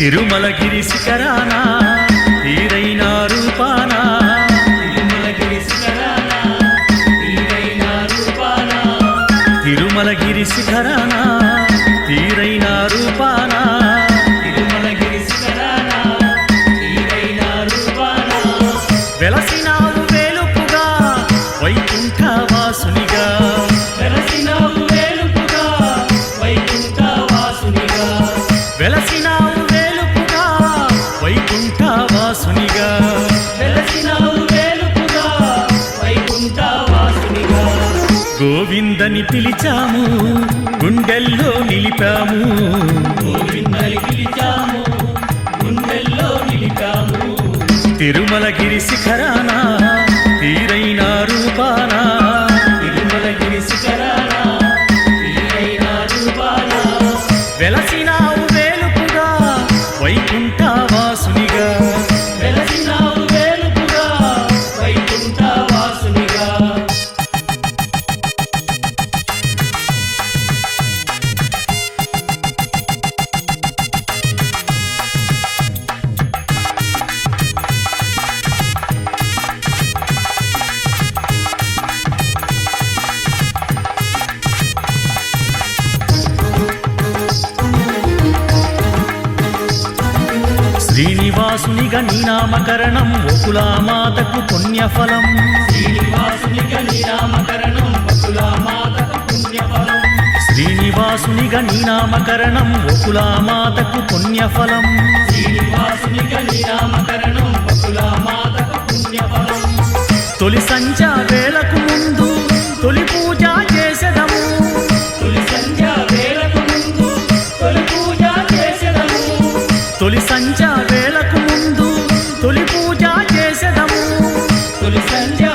తిరుమలగిరి శిఖరాన? తీరైన రూపాన? తిరుమలగిరి శిఖరాన? తీరైన రూపాన? తిరుమలగిరి శిఖరాన? తీరైన రూపాన? తిరుమలగిరి శిఖరాన? తీరైన రూపాన? వెలసినావు వేలుపుగా వైకుంఠ గోవిందని పిలిచాము గుండెల్లో నిలిపాము. గోవిందని పిలిచాము గుండెల్లో నిలిపాము. తిరుమలగిరి శిఖరాన శ్రీనివాసునిగా నీ నామకరణం ఒకులామాతకు పుణ్యఫలం. శ్రీనివాసునిగా నీ నామకరణం బకులా మాతకు పుణ్యఫలం. శ్రీనివాసునిగా నీ నామకరణం ఒకులామాతకు పుణ్యఫలం. శ్రీనివాసునిగా నీ నామకరణం బకులా మాతకు పుణ్యఫలం. తొలి సంధ్య వేలకు ముందు తొలి పూజ చేసెదము. తొలి సంధ్య వేలకు ముందు తొలి పూజ చేసెదము. తొలి సంధ్య తొలి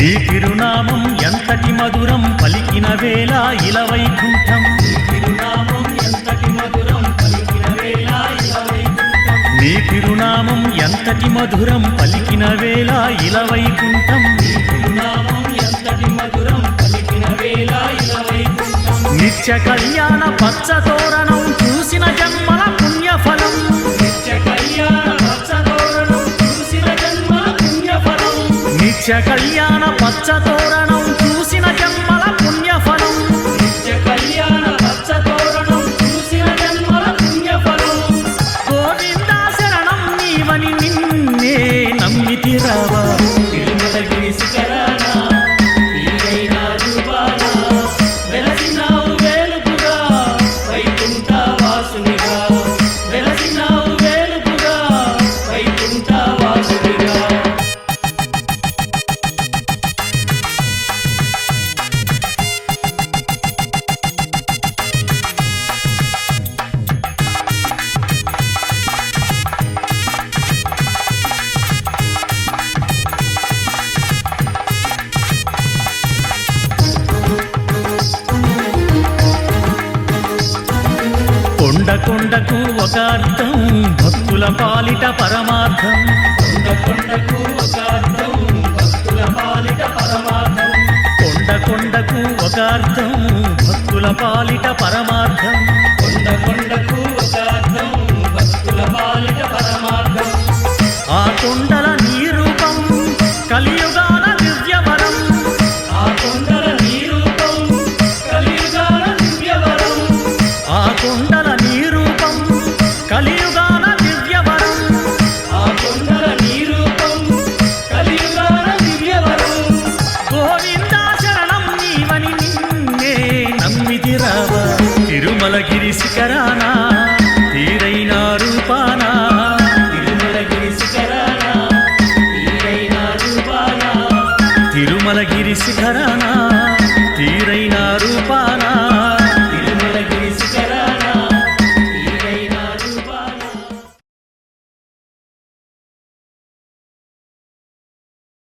నీ తిరునామం ఎంతటి మధురం పలికిన వేళ ఇలవైకుంఠం. తిరునామం నీ తిరునామం ఎంతటి మధురం పలికిన వేళ ఇలవైకుంఠం. తిరునామం నిత్య కళ్యాణ పచ్చ తోరణం చూసిన జన్మ నిత్య కళ్యాణ పచ్చ కొండ కొండకు ఒక అర్థం భక్తుల పాలిట పరమార్థం. కొండ కొండకు ఒక అర్థం భక్తుల పాలిట పరమార్థం. కొండ కొండకు ఒక అర్థం భక్తుల పాలిట పరమార్థం. కొండ కొండ గిరిశిఖరానా?